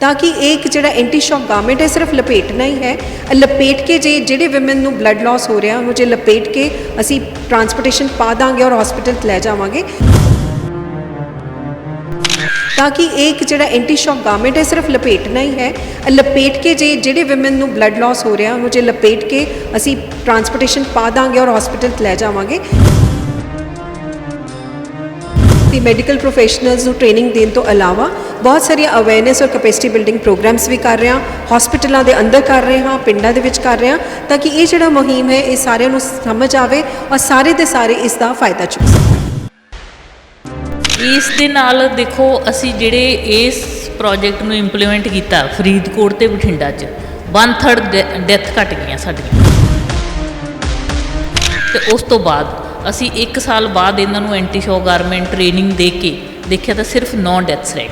ਤਾਂ ਕਿ ਇਹ ਇੱਕ ਜਿਹੜਾ ਐਂਟੀ ਸ਼ੌਕ ਗਾਰਮੈਂਟ ਹੈ, ਸਿਰਫ ਲਪੇਟਣਾ ਹੀ। ਹੈ ਲਪੇਟ ਕੇ ਜੇ ਜਿਹੜੇ ਵਿਮਨ ਨੂੰ ਬਲੱਡ ਲਾਸ ਹੋ ਰਿਹਾ ਉਹਨੂੰ ਜੇ ਲਪੇਟ ਕੇ ਅਸੀਂ ਟਰਾਂਸਪੋਰਟੇਸ਼ਨ ਪਾ ਦਾਂਗੇ ਔਰ ਹਸਪੀਟਲ ਲੈ ਜਾਵਾਂਗੇ। ਤਾਂ ਕਿ ਇਹ ਇੱਕ ਜਿਹੜਾ ਐਂਟੀ ਸ਼ੌਕ ਗਾਰਮੈਂਟ ਹੈ, ਸਿਰਫ ਲਪੇਟਣਾ ਹੀ। ਹੈ ਲਪੇਟ ਕੇ ਜੇ ਜਿਹੜੇ ਵਿਮਨ ਨੂੰ ਬਲੱਡ ਲਾਸ ਹੋ ਰਿਹਾ ਉਹਨੂੰ ਜੇ ਲਪੇਟ ਕੇ ਅਸੀਂ ਟਰਾਂਸਪੋਰਟੇਸ਼ਨ ਪਾ ਦਾਂਗੇ ਔਰ ਹਸਪੀਟਲ ਲੈ ਜਾਵਾਂਗੇ। ਤੇ ਮੈਡੀਕਲ ਪ੍ਰੋਫੈਸ਼ਨਲਸ ਨੂੰ ਟ੍ਰੇਨਿੰਗ ਦੇਣ ਤੋਂ ਇਲਾਵਾ ਬਹੁਤ ਸਾਰੀਆਂ ਅਵੇਅਰਨੈਸ ਔਰ ਕੈਪੈਸਿਟੀ ਬਿਲਡਿੰਗ ਪ੍ਰੋਗਰਾਮਸ ਵੀ ਕਰ ਰਹੇ ਹਾਂ ਹਸਪੀਟਲਾਂ ਦੇ ਅੰਦਰ ਕਰ ਰਹੇ ਹਾਂ ਪਿੰਡਾਂ ਦੇ ਵਿੱਚ ਕਰ ਰਹੇ ਹਾਂ ਤਾਂ ਕਿ ਇਹ ਜਿਹੜਾ ਮੁਹਿੰਮ ਹੈ, ਇਹ ਸਾਰਿਆਂ ਨੂੰ ਸਮਝ ਆਵੇ ਔਰ ਸਾਰੇ ਦੇ ਸਾਰੇ ਇਸ ਦਾ ਫਾਇਦਾ ਚੁੱਕ ਸਕਣ। ਇਸ ਦੇ ਨਾਲ ਦੇਖੋ, ਅਸੀਂ ਜਿਹੜੇ ਇਸ ਪ੍ਰੋਜੈਕਟ ਨੂੰ ਇੰਪਲੀਮੈਂਟ ਕੀਤਾ, ਫਰੀਦਕੋਟ ਤੇ ਬਠਿੰਡਾ 'ਚ 1/3 ਡੈਥ ਘਟ ਗਈਆਂ ਸਾਡੀਆਂ। ਤੇ ਉਸ ਤੋਂ ਬਾਅਦ ਅਸੀਂ 1 ਸਾਲ ਬਾਅਦ ਇਹਨਾਂ ਨੂੰ ਐਂਟੀ ਸ਼ੋ ਗਾਰਮੈਂਟ ਟ੍ਰੇਨਿੰਗ ਦੇ ਕੇ ਦੇਖਿਆ ਤਾਂ ਸਿਰਫ 9 ਡੈਥਸ ਰਹਿ।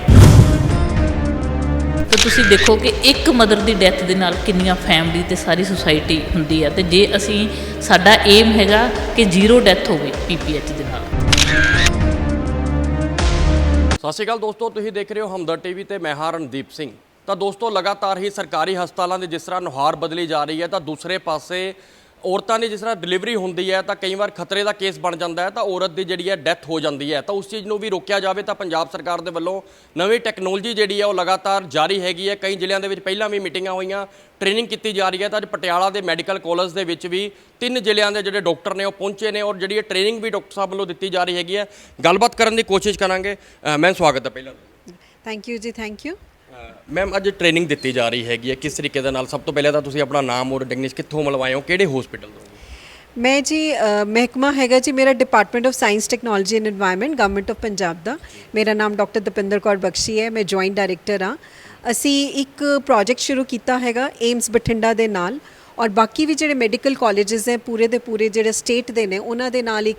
ਤੇ ਤੁਸੀਂ ਦੇਖੋ ਕਿ ਇੱਕ ਮਦਰ ਦੀ ਡੈਥ ਦੇ ਨਾਲ ਕਿੰਨੀਆਂ ਫੈਮਿਲੀ ਤੇ ਸਾਰੀ ਸੁਸਾਇਟੀ ਹੁੰਦੀ ਹੈ ਤੇ ਜੇ ਅਸੀਂ, ਸਾਡਾ ਏਮ ਹੈਗਾ ਕਿ ਜ਼ੀਰੋ ਡੈਥ ਹੋਵੇ ਪੀਪੀਐਚ ਦੇ ਨਾਲ। ਸਤਿ ਸ਼੍ਰੀ ਅਕਾਲ ਦੋਸਤੋ, ਤੁਸੀਂ ਦੇਖ ਰਹੇ ਹੋ ਹਮਦਰ ਟੀਵੀ ਤੇ ਮੈਂ ਹਾਂ ਰਣਦੀਪ ਸਿੰਘ। ਤਾਂ ਦੋਸਤੋ, ਲਗਾਤਾਰ ਹੀ ਸਰਕਾਰੀ ਹਸਪਤਾਲਾਂ ਦੀ ਜਿਸ ਤਰ੍ਹਾਂ ਨੁਹਾਰ ਬਦਲੀ ਜਾ ਰਹੀ ਹੈ, ਤਾਂ ਦੂਸਰੇ ਪਾਸੇ ਔਰਤਾਂ ਦੀ ਜਿਸ ਤਰ੍ਹਾਂ ਡਿਲੀਵਰੀ ਹੁੰਦੀ ਹੈ, ਤਾਂ ਕਈ ਵਾਰ ਖਤਰੇ ਦਾ ਕੇਸ ਬਣ ਜਾਂਦਾ ਹੈ, ਤਾਂ ਔਰਤ ਦੀ ਜਿਹੜੀ ਹੈ ਡੈਥ ਹੋ ਜਾਂਦੀ ਹੈ। ਤਾਂ ਉਸ ਚੀਜ਼ ਨੂੰ ਵੀ ਰੋਕਿਆ ਜਾਵੇ ਤਾਂ ਪੰਜਾਬ ਸਰਕਾਰ ਦੇ ਵੱਲੋਂ ਨਵੀਂ ਟੈਕਨੋਲੋਜੀ ਜਿਹੜੀ ਹੈ, ਉਹ ਲਗਾਤਾਰ ਜਾਰੀ ਹੈਗੀ ਹੈ। ਕਈ ਜ਼ਿਲ੍ਹਿਆਂ ਦੇ ਵਿੱਚ ਪਹਿਲਾਂ ਵੀ ਮੀਟਿੰਗਾਂ ਹੋਈਆਂ ਟ੍ਰੇਨਿੰਗ ਕੀਤੀ ਜਾ ਰਹੀ ਹੈ, ਤਾਂ ਅੱਜ ਪਟਿਆਲਾ ਦੇ ਮੈਡੀਕਲ ਕਾਲਜ ਦੇ ਵਿੱਚ ਵੀ ਤਿੰਨ ਜ਼ਿਲ੍ਹਿਆਂ ਦੇ ਜਿਹੜੇ ਡਾਕਟਰ ਨੇ, ਉਹ ਪਹੁੰਚੇ ਨੇ, ਔਰ ਜਿਹੜੀ ਇਹ ਟ੍ਰੇਨਿੰਗ ਵੀ ਡਾਕਟਰ ਸਾਹਿਬ ਵੱਲੋਂ ਦਿੱਤੀ ਜਾ ਰਹੀ ਹੈਗੀ ਹੈ। ਗੱਲਬਾਤ ਕਰਨ ਦੀ ਕੋਸ਼ਿਸ਼ ਕਰਾਂਗੇ। ਮੈਂ ਸਵਾਗਤ ਹੈ ਪਹਿਲਾਂ। Thank you ji thank you ma'am ਅੱਜ ਟ੍ਰੇਨਿੰਗ ਦਿੱਤੀ ਜਾ ਰਹੀ ਹੈਗੀ ਹੈ। ਕਿਸ ਤਰੀਕੇ ਦੇ ਨਾਲ? ਸਭ ਤੋਂ ਪਹਿਲਾਂ ਤਾਂ ਤੁਸੀਂ ਆਪਣਾ ਨਾਮ ਔਰ ਡਿਗਨਿਸ ਕਿੱਥੋਂ ਮਲਵਾਏ ਹੋ? ਕਿਹੜੇ ਹਸਪੀਟਲ ਤੋਂ? ਮੈਂ ਜੀ ਮਹਿਕਮਾ ਹੈਗਾ ਜੀ ਮੇਰਾ department of science technology and environment government of Punjab ਦਾ। ਮੇਰਾ ਨਾਮ ਡਾਕਟਰ ਦਪਿੰਦਰ ਕੌਰ ਬਖਸ਼ੀ ਹੈ। ਮੈਂ ਜੁਆਇੰਟ ਡਾਇਰੈਕਟਰ ਹਾਂ। ਅਸੀਂ ਇੱਕ ਪ੍ਰੋਜੈਕਟ ਸ਼ੁਰੂ ਕੀਤਾ ਹੈਗਾ ਏਮਸ ਬਠਿੰਡਾ ਦੇ ਨਾਲ। ਔਰ ਬਾਕੀ ਵੀ ਜਿਹੜੇ ਮੈਡੀਕਲ ਕਾਲਜਸ ਹੈ, ਪੂਰੇ ਦੇ ਪੂਰੇ ਜਿਹੜੇ ਸਟੇਟ ਦੇ ਨੇ, ਉਹਨਾਂ ਦੇ ਨਾਲ ਇੱਕ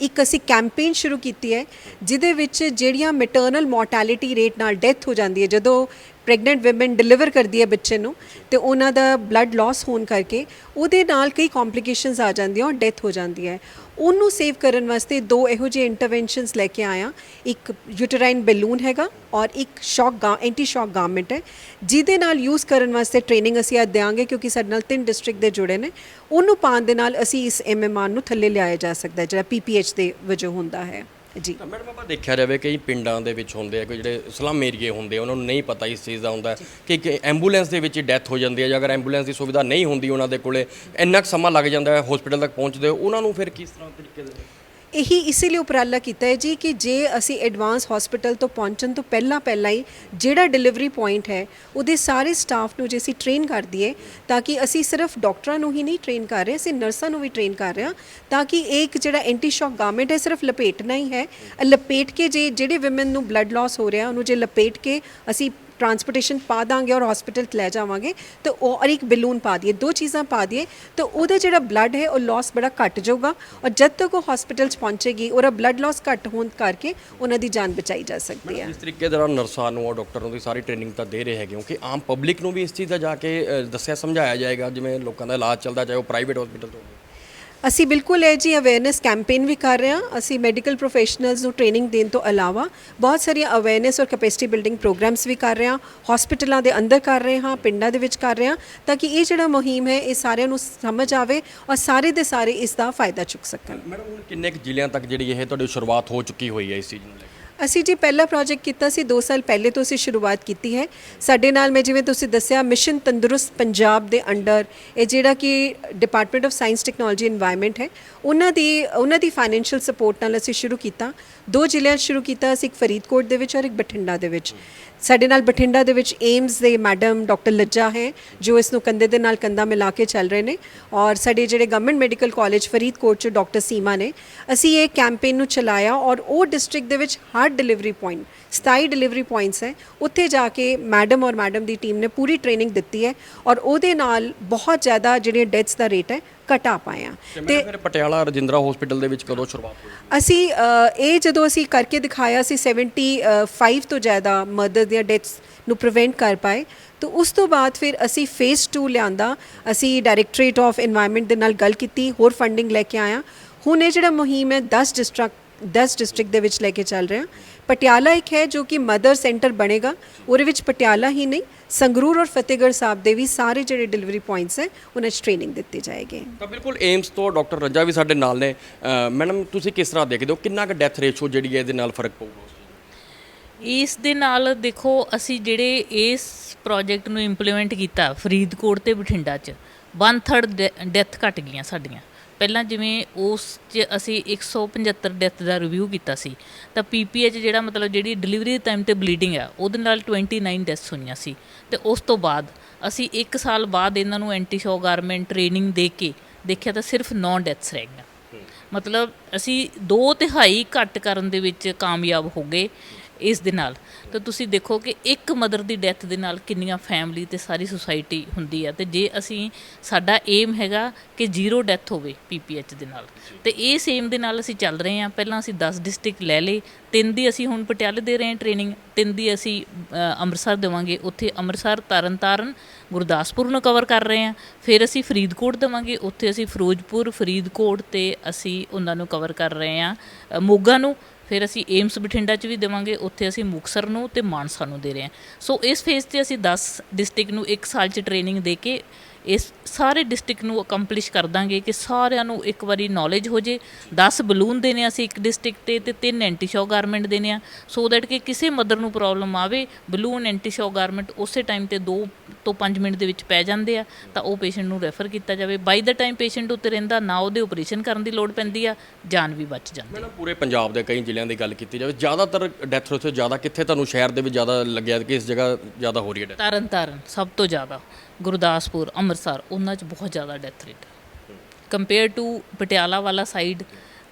ਇੱਕ ਅਸੀਂ ਕੈਂਪੇਨ ਸ਼ੁਰੂ ਕੀਤੀ ਹੈ, ਜਿਹਦੇ ਵਿੱਚ ਜਿਹੜੀਆਂ ਮੈਟਰਨਲ ਮੋਰਟੈਲਿਟੀ ਰੇਟ ਨਾਲ ਡੈਥ ਹੋ ਜਾਂਦੀ ਹੈ, ਜਦੋਂ ਪ੍ਰੈਗਨੈਂਟ ਔਮਨ ਡਿਲੀਵਰ ਕਰਦੀ ਹੈ ਬੱਚੇ ਨੂੰ ਤੇ ਉਹਨਾਂ ਦਾ ਬਲੱਡ ਲਾਸ ਹੋਣ ਕਰਕੇ ਉਹਦੇ ਨਾਲ ਕਈ ਕੰਪਲਿਕੇਸ਼ਨਸ ਆ ਜਾਂਦੀਆਂ ਔਰ ਡੈਥ ਹੋ ਜਾਂਦੀ ਹੈ। ਉਹਨੂੰ ਸੇਵ ਕਰਨ ਵਾਸਤੇ ਦੋ ਇਹੋ ਜਿਹੇ ਇੰਟਰਵੈਂਸ਼ਨਸ ਲੈ ਕੇ ਆਇਆ। ਇੱਕ ਯੂਟਰਾਈਨ ਬੈਲੂਨ ਹੈਗਾ ਔਰ ਇੱਕ ਸ਼ੌਕ ਗਾ ਐਂਟੀ ਸ਼ੌਕ ਗਾਰਮੈਂਟ ਹੈ ਜਿਹਦੇ ਨਾਲ ਯੂਜ਼ ਕਰਨ ਵਾਸਤੇ ਟ੍ਰੇਨਿੰਗ ਅਸੀਂ ਅੱਜ ਦਿਆਂਗੇ ਕਿਉਂਕਿ ਸਾਡੇ ਨਾਲ ਤਿੰਨ ਡਿਸਟ੍ਰਿਕਟ ਦੇ ਜੁੜੇ ਨੇ। ਉਹਨੂੰ ਪਾਉਣ ਦੇ ਨਾਲ ਅਸੀਂ ਇਸ ਐਮਐਮਆਰ ਨੂੰ ਥੱਲੇ ਲਿਆਇਆ ਜਾ ਸਕਦਾ ਹੈ, ਜਿਹੜਾ ਪੀਪੀਐਚ ਦੇ ਵਜੋਂ ਹੁੰਦਾ ਹੈ। ਜੀ। ਤਾਂ ਮੈਡਮ ਆਪਾਂ ਦੇਖਿਆ ਜਾਵੇ ਕਈ ਪਿੰਡਾਂ ਦੇ ਵਿੱਚ ਹੁੰਦੇ ਆ ਕੋਈ ਜਿਹੜੇ ਸਲਮ ਏਰੀਏ ਹੁੰਦੇ ਆ ਉਹਨਾਂ ਨੂੰ ਨਹੀਂ ਪਤਾ ਇਸ ਚੀਜ਼ ਦਾ ਹੁੰਦਾ। ਕਿ ਕਿ ਐਂਬੂਲੈਂਸ ਦੇ ਵਿੱਚ ਡੈਥ ਹੋ ਜਾਂਦੀ ਹੈ ਜਾਂ ਅਗਰ ਐਂਬੂਲੈਂਸ ਦੀ ਸੁਵਿਧਾ ਨਹੀਂ ਹੁੰਦੀ ਉਹਨਾਂ ਦੇ ਕੋਲੇ ਇੰਨਾ ਕੁ ਸਮਾਂ ਲੱਗ ਜਾਂਦਾ ਹੈ ਹਸਪੀਟਲ ਤੱਕ ਪਹੁੰਚਦੇ ਉਹਨਾਂ ਨੂੰ ਫਿਰ ਕਿਸ ਤਰ੍ਹਾਂ ਤਰੀਕੇ ਦੇ ਇਹੀ ਇਸੇ ਲਈ ਉਪਰਾਲਾ ਕੀਤਾ ਹੈ ਜੀ ਕਿ ਜੇ ਅਸੀਂ ਐਡਵਾਂਸ ਹਸਪੀਟਲ ਤੋਂ ਪਹੁੰਚਣ ਤੋਂ ਪਹਿਲਾਂ ਪਹਿਲਾਂ ਹੀ ਜਿਹੜਾ ਡਿਲੀਵਰੀ ਪੁਆਇੰਟ ਹੈ, ਉਹਦੇ ਸਾਰੇ ਸਟਾਫ ਨੂੰ ਜੇ ਅਸੀਂ ਟ੍ਰੇਨ ਕਰ ਦਈਏ, ਤਾਂ ਕਿ ਅਸੀਂ ਸਿਰਫ ਡਾਕਟਰਾਂ ਨੂੰ ਹੀ ਨਹੀਂ ਟ੍ਰੇਨ ਕਰ ਰਹੇ, ਅਸੀਂ ਨਰਸਾਂ ਨੂੰ ਵੀ ਟ੍ਰੇਨ ਕਰ ਰਹੇ ਹਾਂ, ਤਾਂ ਕਿ ਇਹ ਇੱਕ ਜਿਹੜਾ ਐਂਟੀ ਸ਼ੌਕ ਗਾਰਮੈਂਟ ਹੈ, ਸਿਰਫ ਲਪੇਟਣਾ ਹੀ ਹੈ। ਲਪੇਟ ਕੇ ਜੇ ਜਿਹੜੇ ਵਿਮਨ ਨੂੰ ਬਲੱਡ ਲਾਸ ਹੋ ਰਿਹਾ, ਉਹਨੂੰ ਜੇ ਲਪੇਟ ਕੇ ਅਸੀਂ ਟਰਾਂਸਪੋਰਟੇਸ਼ਨ ਪਾ ਦਾਂਗੇ ਔਰ ਹਸਪੀਟਲ ਲੈ ਜਾਵਾਂਗੇ, ਤੇ ਉਹ ਔਰ ਇੱਕ ਬੈਲੂਨ ਪਾ ਦਈਏ, ਦੋ ਚੀਜ਼ਾਂ ਪਾ ਦਈਏ, ਤਾਂ ਉਹਦਾ ਜਿਹੜਾ ਬਲੱਡ ਹੈ ਉਹ ਲਾਸ ਬੜਾ ਘਟ ਜਾਊਗਾ ਔਰ ਜਦ ਤੱਕ ਉਹ ਹਸਪੀਟਲ 'ਚ ਪਹੁੰਚੇਗੀ, ਉਹਦਾ ਬਲੱਡ ਲਾਸ ਘਟ ਹੋਣ ਕਰਕੇ ਉਹਨਾਂ ਦੀ ਜਾਨ ਬਚਾਈ ਜਾ ਸਕਦੀ ਹੈ। ਇਸ ਤਰੀਕੇ ਦੇ ਨਾਲ ਨਰਸਾਂ ਨੂੰ ਔਰ ਡਾਕਟਰਾਂ ਨੂੰ ਦੀ ਸਾਰੀ ਟ੍ਰੇਨਿੰਗ ਤਾਂ ਦੇ ਰਹੇ ਹੈਗੇ ਹੋ ਆਮ ਪਬਲਿਕ ਨੂੰ ਵੀ ਇਸ ਚੀਜ਼ ਦਾ ਜਾ ਕੇ ਦੱਸਿਆ, ਸਮਝਾਇਆ ਜਾਏਗਾ, ਜਿਵੇਂ ਲੋਕਾਂ ਦਾ ਇਲਾਜ ਚੱਲਦਾ, ਚਾਹੇ ਉਹ ਪ੍ਰਾਈਵੇਟ ਹਸਪੀਟਲ ਤੋਂ ਹੋਵੇ। ਅਸੀਂ ਬਿਲਕੁਲ ਇਹ ਜੀ ਅਵੇਅਰਨੈਸ ਕੈਂਪੇਨ ਵੀ ਕਰ ਰਹੇ ਹਾਂ। ਅਸੀਂ ਮੈਡੀਕਲ ਪ੍ਰੋਫੈਸ਼ਨਲਸ ਨੂੰ ਟ੍ਰੇਨਿੰਗ ਦੇਣ ਤੋਂ ਇਲਾਵਾ ਬਹੁਤ ਸਾਰੀਆਂ ਅਵੇਅਰਨੈਸ ਔਰ ਕੈਪੈਸਿਟੀ ਬਿਲਡਿੰਗ ਪ੍ਰੋਗਰਾਮਸ ਵੀ ਕਰ ਰਹੇ ਹਾਂ। ਹਸਪੀਟਲਾਂ ਦੇ ਅੰਦਰ ਕਰ ਰਹੇ ਹਾਂ, ਪਿੰਡਾਂ ਦੇ ਵਿੱਚ ਕਰ ਰਹੇ ਹਾਂ ਤਾਂ ਕਿ ਇਹ ਜਿਹੜਾ ਮੁਹਿੰਮ ਹੈ, ਇਹ ਸਾਰਿਆਂ ਨੂੰ ਸਮਝ ਆਵੇ ਔਰ ਸਾਰੇ ਦੇ ਸਾਰੇ ਇਸ ਦਾ ਫਾਇਦਾ ਚੁੱਕ ਸਕਣ। ਮੈਡਮ, ਹੁਣ ਕਿੰਨੇ ਕੁ ਜ਼ਿਲ੍ਹਿਆਂ ਤੱਕ ਜਿਹੜੀ ਇਹ ਤੁਹਾਡੀ ਸ਼ੁਰੂਆਤ ਹੋ ਚੁੱਕੀ ਹੋਈ ਹੈ ਇਸ ਚੀਜ਼ ਨੂੰ ਲੈ ਕੇ? ਅਸੀਂ ਜੀ ਪਹਿਲਾ ਪ੍ਰੋਜੈਕਟ ਕੀਤਾ ਸੀ 2 ਸਾਲ ਪਹਿਲੇ ਤੋਂ ਅਸੀਂ ਸ਼ੁਰੂਆਤ ਕੀਤੀ ਹੈ। ਸਾਡੇ ਨਾਲ ਮੈਂ ਜਿਵੇਂ ਤੁਸੀਂ ਦੱਸਿਆ ਮਿਸ਼ਨ ਤੰਦਰੁਸਤ ਪੰਜਾਬ ਦੇ ਅੰਡਰ ਇਹ ਜਿਹੜਾ ਕਿ department of science technology environment ਹੈ। ਉਹਨਾਂ ਦੀ ਉਹਨਾਂ ਦੀ ਫਾਈਨੈਂਸ਼ੀਅਲ ਸਪੋਰਟ ਨਾਲ ਅਸੀਂ ਸ਼ੁਰੂ ਕੀਤਾ। ਦੋ ਜ਼ਿਲ੍ਹਿਆਂ ਸ਼ੁਰੂ ਕੀਤਾ ਅਸੀਂ, ਇੱਕ ਫਰੀਦਕੋਟ ਦੇ ਵਿੱਚ ਔਰ ਇੱਕ ਬਠਿੰਡਾ ਦੇ ਵਿੱਚ। ਸਾਡੇ ਨਾਲ ਬਠਿੰਡਾ ਦੇ ਵਿੱਚ ਏਮਸ ਦੇ ਮੈਡਮ ਡਾਕਟਰ ਲੱਜਾ ਹੈ, ਜੋ ਇਸ ਨੂੰ ਕੰਧੇ ਦੇ ਨਾਲ ਕੰਧਾ ਮਿਲਾ ਕੇ ਚੱਲ ਰਹੇ ਨੇ। ਔਰ ਸਾਡੇ ਜਿਹੜੇ ਗਵਰਨਮੈਂਟ ਮੈਡੀਕਲ ਕਾਲਜ ਫਰੀਦਕੋਟ ਚ ਡਾਕਟਰ ਸੀਮਾ ਨੇ, ਅਸੀਂ ਇਹ ਕੈਂਪੇਨ ਨੂੰ ਚਲਾਇਆ ਔਰ ਉਹ ਡਿਸਟ੍ਰਿਕਟ ਦੇ ਵਿੱਚ ਹਰ ਡਿਲੀਵਰੀ ਪੁਆਇੰਟ 27 ਡਿਲੀਵਰੀ ਪੁਆਇੰਟਸ ਹੈ, ਉੱਥੇ ਜਾ ਕੇ ਮੈਡਮ ਔਰ ਮੈਡਮ ਦੀ ਟੀਮ ਨੇ ਪੂਰੀ ਟ੍ਰੇਨਿੰਗ ਦਿੱਤੀ ਹੈ ਔਰ ਉਹਦੇ ਨਾਲ ਬਹੁਤ ਜ਼ਿਆਦਾ ਜਿਹੜੀਆਂ ਡੈਥਸ ਦਾ ਰੇਟ ਹੈ ਘਟਾ ਪਾਇਆ। ਤੇ ਫਿਰ ਪਟਿਆਲਾ ਰਜਿੰਦਰਾ ਹਸਪੀਟਲ ਦੇ ਵਿੱਚ ਕਦੋਂ ਸ਼ੁਰੂਆਤ ਹੋਈ? ਅਸੀਂ ਇਹ ਜਦੋਂ ਅਸੀਂ ਕਰਕੇ ਦਿਖਾਇਆ ਸੀ 75 ਤੋਂ ਜ਼ਿਆਦਾ ਮਦਰ ਦੀਆਂ ਡੈਥਸ ਨੂੰ ਪ੍ਰੀਵੈਂਟ ਕਰ ਪਾਏ ਤੋ ਉਸ ਤੋਂ ਬਾਅਦ ਫਿਰ ਅਸੀਂ ਫੇਸ 2 ਲਿਆਂਦਾ। ਅਸੀਂ ਡਾਇਰੈਕਟਰੇਟ ਆਫ এনवायरमेंट ਦੇ ਨਾਲ ਗੱਲ ਕੀਤੀ ਹੋਰ ਫੰਡਿੰਗ ਲੈ ਕੇ ਆਇਆ। ਹੁਣ ਇਹ ਜਿਹੜਾ ਮੁਹਿੰਮ ਹੈ 10 ਡਿਸਟ੍ਰਿਕਟ 10 ਡਿਸਟ੍ਰਿਕਟ ਦੇ ਵਿੱਚ ਲੈ ਕੇ ਚੱਲ ਰਿਹਾ। ਪਟਿਆਲਾ ਇੱਕ ਹੈ ਜੋ ਕਿ ਮਦਰ ਸੈਂਟਰ ਬਣੇਗਾ। ਉਹਦੇ ਵਿੱਚ ਪਟਿਆਲਾ ਹੀ ਨਹੀਂ ਸੰਗਰੂਰ ਔਰ ਫਤਿਹਗੜ੍ਹ ਸਾਹਿਬ ਦੇ ਵੀ ਸਾਰੇ ਜਿਹੜੇ ਡਿਲੀਵਰੀ ਪੁਆਇੰਟਸ ਹੈ ਉਹਨਾਂ 'ਚ ਟ੍ਰੇਨਿੰਗ ਦਿੱਤੀ ਜਾਏਗੀ। ਤਾਂ ਬਿਲਕੁਲ ਏਮਸ ਤੋਂ ਡਾਕਟਰ ਰੰਜਾ ਵੀ ਸਾਡੇ ਨਾਲ ਨੇ। ਮੈਡਮ ਤੁਸੀਂ ਕਿਸ ਤਰ੍ਹਾਂ ਦੇਖਦੇ ਹੋ? ਕਿੰਨਾ ਕੁ ਡੈਥ ਰੇਸ਼ੋ ਜਿਹੜੀ ਹੈ ਇਹਦੇ ਨਾਲ ਫ਼ਰਕ ਪਊਗਾ? ਇਸ ਦੇ ਨਾਲ ਦੇਖੋ ਅਸੀਂ ਜਿਹੜੇ ਇਸ ਪ੍ਰੋਜੈਕਟ ਨੂੰ ਇੰਪਲੀਮੈਂਟ ਕੀਤਾ ਫਰੀਦਕੋਟ ਤੇ ਬਠਿੰਡਾ 'ਚ 1/3 ਡੈਥ ਘਟ ਗਈਆਂ ਸਾਡੀਆਂ। ਪਹਿਲਾਂ ਜਿਵੇਂ ਉਸ 'ਚ ਅਸੀਂ 175 ਡੈਥ ਦਾ ਰਿਵਿਊ ਕੀਤਾ ਸੀ ਤਾਂ ਪੀਪੀਐਚ ਜਿਹੜਾ ਮਤਲਬ ਜਿਹੜੀ ਡਿਲੀਵਰੀ ਟਾਈਮ ਤੇ ਬਲੀਡਿੰਗ ਆ ਉਹਦੇ ਨਾਲ 29 ਡੈਥਸ ਹੋਈਆਂ ਸੀ। ਤੇ ਉਸ ਤੋਂ ਬਾਅਦ ਅਸੀਂ 1 ਸਾਲ ਬਾਅਦ ਇਹਨਾਂ ਨੂੰ ਐਂਟੀ ਸ਼ੌਕ ਗਾਰਮੈਂਟ ਟ੍ਰੇਨਿੰਗ ਦੇ ਕੇ ਦੇਖਿਆ ਤਾਂ ਸਿਰਫ 9 ਡੈਥਸ ਰਹਿ ਗਈਆਂ। ਮਤਲਬ ਅਸੀਂ ਦੋ ਤਿਹਾਈ ਘੱਟ ਕਰਨ ਦੇ ਵਿੱਚ ਕਾਮਯਾਬ ਹੋ ਗਏ। ਇਸ ਦੇ ਨਾਲ। ਤਾਂ ਤੁਸੀਂ ਦੇਖੋ ਕਿ ਇੱਕ ਮਦਰ ਦੀ ਡੈਥ ਦੇ ਨਾਲ ਕਿੰਨੀਆਂ ਫੈਮਿਲੀ ਤੇ ਸਾਰੀ ਸੁਸਾਇਟੀ ਹੁੰਦੀ ਹੈ ਤੇ ਜੇ ਅਸੀਂ ਸਾਡਾ ਏਮ ਹੈਗਾ ਕਿ ਜ਼ੀਰੋ ਡੈਥ ਹੋਵੇ ਪੀਪੀਐਚ ਦੇ ਨਾਲ। ਤੇ ਇਸ ਏਮ ਦੇ ਨਾਲ ਅਸੀਂ ਚੱਲ ਰਹੇ ਹਾਂ ਪਹਿਲਾਂ ਅਸੀਂ 10 ਡਿਸਟ੍ਰਿਕਟ ਲੈ ਲਏ। ਤਿੰਨ ਦੀ ਅਸੀਂ ਹੁਣ ਪਟਿਆਲੇ ਦੇ ਰਹੇ ਹਾਂ ਟ੍ਰੇਨਿੰਗ ਤਿੰਨ ਦੀ ਅਸੀਂ ਅੰਮ੍ਰਿਤਸਰ ਦੇਵਾਂਗੇ। ਉੱਥੇ ਅੰਮ੍ਰਿਤਸਰ ਤਰਨਤਾਰਨ ਗੁਰਦਾਸਪੁਰ ਨੂੰ ਕਵਰ ਕਰ ਰਹੇ ਹਾਂ ਫਿਰ ਅਸੀਂ ਫਰੀਦਕੋਟ ਦੇਵਾਂਗੇ। ਉੱਥੇ ਅਸੀਂ ਫਿਰੋਜ਼ਪੁਰ ਫਰੀਦਕੋਟ ਤੇ ਅਸੀਂ ਉਹਨਾਂ ਨੂੰ ਕਵਰ ਕਰ ਰਹੇ ਹਾਂ ਮੋਗਾ ਨੂੰ। ਫਿਰ ਅਸੀਂ ਏਮਸ ਬਠਿੰਡਾ 'ਚ ਵੀ ਦੇਵਾਂਗੇ, ਉੱਥੇ ਅਸੀਂ ਮੁਕਸਰ ਨੂੰ ਤੇ ਮਾਨਸਾ ਨੂੰ ਦੇ ਰਹੇ ਹਾਂ। ਸੋ ਇਸ ਫੇਜ਼ ਤੇ ਅਸੀਂ 10 ਡਿਸਟ੍ਰਿਕਟ ਨੂੰ 1 ਸਾਲ 'ਚ ਟ੍ਰੇਨਿੰਗ ਦੇ ਕੇ ਇਸ ਸਾਰੇ ਡਿਸਟ੍ਰਿਕਟ ਨੂੰ ਅਕੰਪਲਿਸ਼ ਕਰ ਦਾਂਗੇ ਕਿ ਸਾਰਿਆਂ ਨੂੰ ਇੱਕ ਵਾਰੀ ਨੌਲੇਜ ਹੋ ਜੇ। 10 ਬਲੂਨ ਦੇਣੇ ਅਸੀਂ ਇੱਕ ਡਿਸਟ੍ਰਿਕਟ ਤੇ ਤੇ ਤਿੰਨ ਐਂਟੀ ਸ਼ੌਕ ਗਾਰਮੈਂਟ ਦੇਣੇ ਆ। ਸੋ ਦੈਟ ਕਿ ਕਿਸੇ ਮਦਰ ਨੂੰ ਪ੍ਰੋਬਲਮ ਆਵੇ ਬਲੂਨ ਐਂਟੀ ਸ਼ੌਕ ਗਾਰਮੈਂਟ ਉਸੇ ਟਾਈਮ ਤੇ ਦੋ ਤੋਂ 5 ਮਿੰਟ ਦੇ ਵਿੱਚ ਪੈ ਜਾਂਦੇ ਆ ਤਾਂ ਉਹ ਪੇਸ਼ੈਂਟ ਨੂੰ ਰੈਫਰ ਕੀਤਾ ਜਾਵੇ। ਬਾਈ ਦਾ ਟਾਈਮ ਪੇਸ਼ੈਂਟ ਉੱਤੇ ਰਹਿੰਦਾ ਨਾ ਉਹਦੇ ਆਪਰੇਸ਼ਨ ਕਰਨ ਦੀ ਲੋੜ ਪੈਂਦੀ ਆ ਜਾਨ ਵੀ ਬਚ ਜਾਂਦੀ ਮੈਡਮ ਪੂਰੇ ਪੰਜਾਬ ਦੇ ਕਈ ਜ਼ਿਲ੍ਹਿਆਂ ਦੀ ਗੱਲ ਕੀਤੀ ਜਾਵੇ ਜ਼ਿਆਦਾਤਰ ਡੈਥ ਰੇਸ਼ੋ ਜ਼ਿਆਦਾ ਕਿੱਥੇ? ਤੁਹਾਨੂੰ ਸ਼ਹਿਰ ਦੇ ਵਿੱਚ ਜ਼ਿਆਦਾ ਲੱਗਿਆ ਕਿ ਇਸ ਜਗ੍ਹਾ ਜ਼ਿਆਦਾ ਹੋ ਰਹੀ ਹੈ death? ਤਰਨ ਤਾਰਨ ਸਭ ਤੋਂ ਜ਼ਿਆਦਾ। ਗੁਰਦਾਸਪੁਰ ਅੰਮ੍ਰਿਤਸਰ ਉਹਨਾਂ 'ਚ ਬਹੁਤ ਜ਼ਿਆਦਾ death rate compare to Patiala ਵਾਲਾ ਸਾਈਡ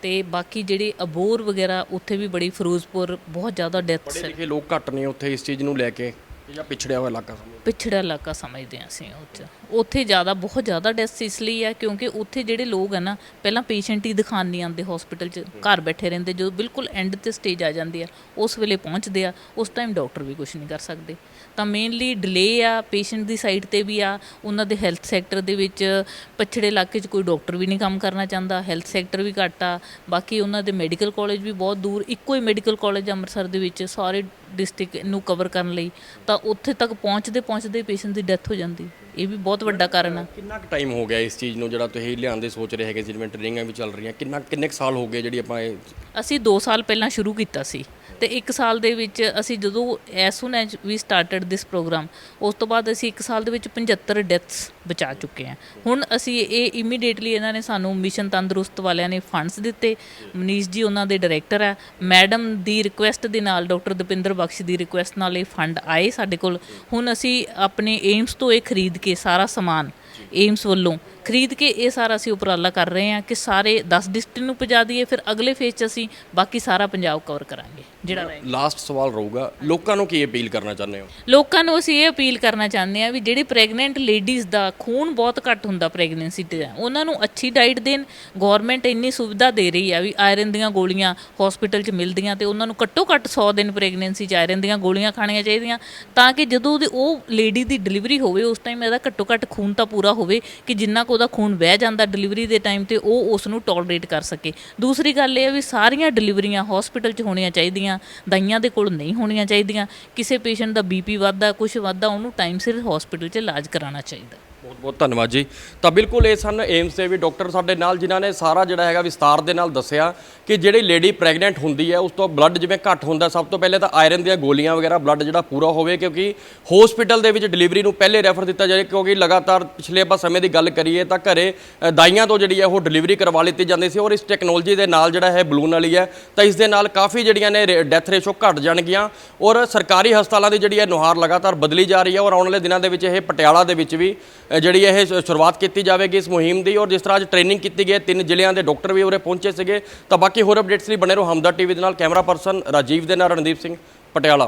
ਤੇ ਬਾਕੀ ਜਿਹੜੇ ਅਬੋਰ ਵਗੈਰਾ ਉੱਥੇ ਵੀ ਬੜੀ ਫਿਰੋਜ਼ਪੁਰ ਬਹੁਤ ਜ਼ਿਆਦਾ ਡੈਥਸ ਪੜ੍ਹੇ ਲਿਖੇ ਲੋਕ ਘੱਟ ਨੇ ਉੱਥੇ ਇਸ ਚੀਜ਼ ਨੂੰ ਲੈ ਕੇ। ਜਾਂ ਪਿਛੜਿਆ ਹੋਇਆ ਇਲਾਕਾ ਸਮਝੋ। ਪਿਛੜਾ ਇਲਾਕਾ ਸਮਝਦੇ ਹਾਂ ਅਸੀਂ ਉਹ 'ਚ। ਉੱਥੇ ਜ਼ਿਆਦਾ, ਬਹੁਤ ਜ਼ਿਆਦਾ ਡੈਥ ਇਸ ਲਈ ਆ ਕਿਉਂਕਿ ਉੱਥੇ ਜਿਹੜੇ ਲੋਕ ਆ ਨਾ, ਪਹਿਲਾਂ ਪੇਸ਼ੈਂਟ ਹੀ ਦਿਖਾਣ ਨਹੀਂ ਆਉਂਦੇ ਹਸਪੀਟਲ 'ਚ, ਘਰ ਬੈਠੇ ਰਹਿੰਦੇ, ਜਦੋਂ ਬਿਲਕੁਲ ਐਂਡ ਤੇ ਸਟੇਜ ਆ ਜਾਂਦੀ ਆ, ਉਸ ਵੇਲੇ ਪਹੁੰਚਦੇ ਆ, ਉਸ ਟਾਈਮ ਡਾਕਟਰ ਵੀ ਕੁਝ ਨਹੀਂ ਕਰ ਸਕਦੇ। ਤਾਂ ਮੇਨਲੀ ਡਿਲੇ ਆ ਪੇਸ਼ੈਂਟ ਦੀ ਸਾਈਡ ਤੇ ਵੀ ਆ, ਉਹਨਾਂ ਦੇ ਹੈਲਥ ਸੈਕਟਰ ਦੇ ਵਿੱਚ ਪਛੜੇ ਇਲਾਕੇ 'ਚ ਕੋਈ ਡਾਕਟਰ ਵੀ ਨਹੀਂ ਕੰਮ ਕਰਨਾ ਚਾਹੁੰਦਾ ਹੈਲਥ ਸੈਕਟਰ ਵੀ ਘੱਟ ਆ, ਬਾਕੀ ਉਹਨਾਂ ਦੇ ਮੈਡੀਕਲ ਕਾਲਜ ਵੀ ਬਹੁਤ ਦੂਰ, ਇੱਕੋ ਹੀ ਮੈਡੀਕਲ ਕਾਲਜ ਅੰਮ੍ਰਿਤਸਰ ਦੇ ਵਿੱਚ, ਸਾਰੇ ਡਿਸਟ੍ਰਿਕਟ ਨੂੰ ਕਵਰ ਕਰਨ ਲਈ ਤਾਂ ਉੱਥੇ ਤੱਕ ਪਹੁੰਚਦੇ ਪਹੁੰਚਦੇ ਪੇਸ਼ੈਂਟ ਦੀ ਡੈਥ ਹੋ ਜਾਂਦੀ। ਇਹ ਵੀ ਬਹੁਤ ਵੱਡਾ ਕਾਰਨ ਆ। ਕਿੰਨਾ ਕੁ ਟਾਈਮ ਹੋ ਗਿਆ ਇਸ ਚੀਜ਼ ਨੂੰ ਜਿਹੜਾ ਤੁਸੀਂ ਲਿਆਉਣ ਦੇ ਸੋਚ ਰਹੇ ਹੈਗੇ ਜਿਵੇਂ ਟ੍ਰੇਨਿੰਗਾਂ ਵੀ ਚੱਲ ਰਹੀਆਂ ਕਿੰਨਾ ਕਿੰਨੇ ਕੁ ਸਾਲ ਹੋ ਗਏ ਜਿਹੜੀ ਆਪਾਂ ਇਹ ਅਸੀਂ 2 ਸਾਲ ਪਹਿਲਾਂ ਸ਼ੁਰੂ ਕੀਤਾ ਸੀ। ਤੇ 1 ਸਾਲ ਦੇ ਵਿੱਚ ਅਸੀਂ ਜਦੋਂ as soon as we started this program ਉਸ ਤੋਂ ਬਾਅਦ ਅਸੀਂ 1 ਸਾਲ ਦੇ ਵਿੱਚ 75 ਡੈਥਸ ਬਚਾ ਚੁੱਕੇ ਹਾਂ। ਹੁਣ ਅਸੀਂ ਇਹ ਇਮੀਡੀਏਟਲੀ ਇਹਨਾਂ ਨੇ ਸਾਨੂੰ ਮਿਸ਼ਨ ਤੰਦਰੁਸਤ ਵਾਲਿਆਂ ਨੇ ਫੰਡਸ ਦਿੱਤੇ। ਮਨੀਸ਼ ਜੀ ਉਹਨਾਂ ਦੇ ਡਾਇਰੈਕਟਰ ਆ ਮੈਡਮ ਦੀ ਰਿਕੁਐਸਟ ਦੇ ਨਾਲ, ਡਾਕਟਰ ਦਪਿੰਦਰ ਬਖਸ਼ ਦੀ ਰਿਕੁਐਸਟ ਨਾਲ ਇਹ ਫੰਡ ਆਏ ਸਾਡੇ ਕੋਲ। ਹੁਣ ਅਸੀਂ ਆਪਣੇ ਏਮਸ ਤੋਂ ਇਹ ਖਰੀਦ ਕੇ ਸਾਰਾ ਸਮਾਨ ਏਮਸ ਵੱਲੋਂ ਖਰੀਦ ਕੇ ਇਹ ਸਾਰਾ ਅਸੀਂ ਉਪਰਾਲਾ ਕਰ ਰਹੇ ਹਾਂ ਕਿ ਸਾਰੇ 10 ਡਿਸਟ੍ਰਿਕਟ ਨੂੰ ਪਹੁੰਚਾ ਦਈਏ ਫਿਰ ਅਗਲੇ ਫੇਜ਼ 'ਚ ਅਸੀਂ ਬਾਕੀ ਸਾਰਾ ਪੰਜਾਬ ਕਵਰ ਕਰਾਂਗੇ ਜਿਹੜਾ ਲਾਸਟ ਸਵਾਲ ਰਹੂਗਾ ਲੋਕਾਂ ਨੂੰ ਕੀ ਅਪੀਲ ਕਰਨਾ ਚਾਹੁੰਦੇ ਹੋ? ਲੋਕਾਂ ਨੂੰ ਅਸੀਂ ਇਹ ਅਪੀਲ ਕਰਨਾ ਚਾਹੁੰਦੇ ਹਾਂ ਵੀ ਜਿਹੜੀ ਪ੍ਰੈਗਨੈਂਟ ਲੇਡੀਜ਼ ਦਾ ਖੂਨ ਬਹੁਤ ਘੱਟ ਹੁੰਦਾ ਪ੍ਰੈਗਨੈਂਸੀ ਤੇ ਉਹਨਾਂ ਨੂੰ ਅੱਛੀ ਡਾਈਟ ਦੇਣ ਗਵਰਨਮੈਂਟ ਇੰਨੀ ਸੁਵਿਧਾ ਦੇ ਰਹੀ ਆ ਵੀ ਆਇਰਨ ਦੀਆਂ ਗੋਲੀਆਂ ਹਸਪੀਟਲ 'ਚ ਮਿਲਦੀਆਂ ਤੇ ਉਹਨਾਂ ਨੂੰ ਘੱਟੋ ਘੱਟ 100 ਦਿਨ ਪ੍ਰੈਗਨੈਂਸੀ 'ਚ ਆਇਰਨ ਦੀਆਂ ਗੋਲੀਆਂ ਖਾਣੀਆਂ ਚਾਹੀਦੀਆਂ ਤਾਂ ਕਿ ਜਦੋਂ ਉਹ ਲੇਡੀ ਦੀ ਡਿਲੀਵਰੀ ਹੋਵੇ ਉਸ ਟਾਈਮ ਇਹਦਾ ਘੱਟੋ ਘੱਟ ਖੂਨ ਤਾਂ ਪੂਰਾ ਹੋਵੇ ਕਿ ਜਿੰਨਾ ਉਹਦਾ ਖੂਨ ਵਹਿ ਜਾਂਦਾ ਡਿਲੀਵਰੀ ਦੇ ਟਾਈਮ ਤੇ ਉਹ ਉਸ ਨੂੰ ਟੋਲਰੇਟ ਕਰ ਸਕੇ। ਦੂਸਰੀ ਗੱਲ ਇਹ ਹੈ ਵੀ ਸਾਰੀਆਂ ਡਿਲੀਵਰੀਆਂ ਹਸਪੀਟਲ 'ਚ ਹੋਣੀਆਂ ਚਾਹੀਦੀਆਂ ਦਾਈਆਂ ਦੇ ਕੋਲ ਨਹੀਂ ਹੋਣੀਆਂ ਚਾਹੀਦੀਆਂ। ਕਿਸੇ ਪੇਸ਼ੈਂਟ ਦਾ ਬੀਪੀ ਵੱਧਦਾ ਕੁਝ ਵੱਧਦਾ, ਉਹਨੂੰ ਟਾਈਮ ਸਿਰ ਹਸਪੀਟਲ 'ਚ ਇਲਾਜ ਕਰਾਉਣਾ ਚਾਹੀਦਾ। ਬਹੁਤ ਬਹੁਤ ਧੰਨਵਾਦ ਜੀ। ਤਾਂ ਬਿਲਕੁਲ ਇਹ ਸਨ ਏਮਸ ਦੇ ਵੀ ਡਾਕਟਰ ਸਾਡੇ ਨਾਲ, ਜਿਨ੍ਹਾਂ ਨੇ ਸਾਰਾ ਜਿਹੜਾ ਹੈਗਾ ਵਿਸਤਾਰ ਦੇ ਨਾਲ ਦੱਸਿਆ ਕਿ ਜਿਹੜੀ ਲੇਡੀ ਪ੍ਰੈਗਨੈਂਟ ਹੁੰਦੀ ਹੈ, ਉਸ ਤੋਂ ਬਲੱਡ ਜਿਵੇਂ ਘੱਟ ਹੁੰਦਾ, ਸਭ ਤੋਂ ਪਹਿਲੇ ਤਾਂ ਆਇਰਨ ਦੀਆਂ ਗੋਲੀਆਂ ਵਗੈਰਾ ਬਲੱਡ ਜਿਹੜਾ ਪੂਰਾ ਹੋਵੇ, ਕਿਉਂਕਿ ਹਸਪੀਟਲ ਦੇ ਵਿੱਚ ਡਿਲੀਵਰੀ ਨੂੰ ਪਹਿਲੇ ਰੈਫਰ ਦਿੱਤਾ ਜਾਏ, ਕਿਉਂਕਿ ਲਗਾਤਾਰ ਪਿਛਲੇ ਆਪਾਂ ਸਮੇਂ ਦੀ ਗੱਲ ਕਰੀਏ ਤਾਂ ਘਰੇ ਦਾਈਆਂ ਤੋਂ ਜਿਹੜੀ ਹੈ ਉਹ ਡਿਲੀਵਰੀ ਕਰਵਾ ਲਿੱਤੀ ਜਾਂਦੀ ਸੀ ਔਰ ਇਸ ਟੈਕਨੋਲੋਜੀ ਦੇ ਨਾਲ ਜਿਹੜਾ ਹੈ ਬਲੂਨ ਵਾਲੀ ਹੈ, ਤਾਂ ਇਸ ਦੇ ਨਾਲ ਕਾਫੀ ਜਿਹੜੀਆਂ ਨੇ ਡੈਥ ਰੇਸ਼ੋ ਘਟ ਜਾਣਗੀਆਂ ਔਰ ਸਰਕਾਰੀ ਹਸਪਤਾਲਾਂ ਦੀ ਜਿਹੜੀ ਹੈ ਨੁਹਾਰ ਲਗਾਤਾਰ ਬਦਲੀ ਜਾ ਰਹੀ ਹੈ ਔਰ ਆਉਣ ਵਾਲੇ ਦਿਨਾਂ ਦੇ ਵਿੱਚ ਇਹ ਪਟਿਆਲਾ ਦੇ ਵਿੱਚ ਵੀ ਜਿਹੜੀ ਇਹ ਸ਼ੁਰੂਆਤ ਕੀਤੀ ਜਾਵੇਗੀ ਇਸ ਮੁਹਿੰਮ ਦੀ ਔਰ ਜਿਸ ਤਰ੍ਹਾਂ ਅੱਜ ਟ੍ਰੇਨਿੰਗ ਕੀਤੀ ਗਈ ਹੈ, ਤਿੰਨ ਜ਼ਿਲ੍ਹਿਆਂ ਦੇ ਡਾਕਟਰ ਵੀ ਉਰੇ ਪਹੁੰਚੇ ਸੀਗੇ। ਤਾਂ ਬਾਕੀ ਹੋਰ ਅਪਡੇਟਸ ਲਈ ਬਣੇ ਰਹੋ ਹਮਦਰ ਟੀਵੀ ਦੇ ਨਾਲ। ਕੈਮਰਾ ਪਰਸਨ ਰਾਜੀਵ ਦੇ ਨਾਲ ਰਣਦੀਪ ਸਿੰਘ ਪਟਿਆਲਾ।